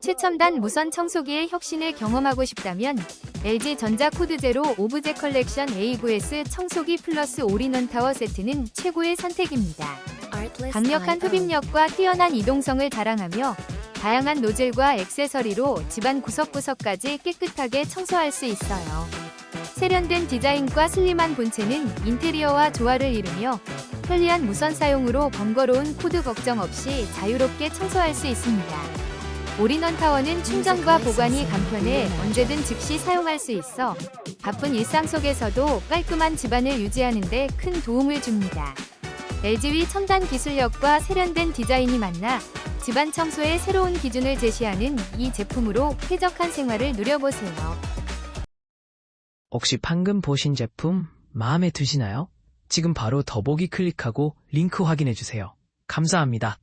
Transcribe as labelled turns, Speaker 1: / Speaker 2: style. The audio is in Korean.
Speaker 1: 최첨단 무선 청소기의 혁신을 경험하고 싶다면 LG 전자 코드 제로 오브제 컬렉션 A9S 청소기 플러스 올인원 타워 세트는 최고의 선택입니다. 강력한 흡입력과 뛰어난 이동성을 자랑하며 다양한 노즐과 액세서리로 집안 구석구석까지 깨끗하게 청소할 수 있어요. 세련된 디자인과 슬림한 본체는 인테리어와 조화를 이루며 편리한 무선 사용으로 번거로운 코드 걱정 없이 자유롭게 청소할 수 있습니다. 올인원 타워는 충전과 보관이 간편해 언제든 즉시 사용할 수 있어 바쁜 일상 속에서도 깔끔한 집안을 유지하는 데 큰 도움을 줍니다. LG의 첨단 기술력과 세련된 디자인이 만나 집안 청소의 새로운 기준을 제시하는 이 제품으로 쾌적한 생활을 누려보세요.
Speaker 2: 혹시 방금 보신 제품 마음에 드시나요? 지금 바로 더보기 클릭하고 링크 확인해 주세요. 감사합니다.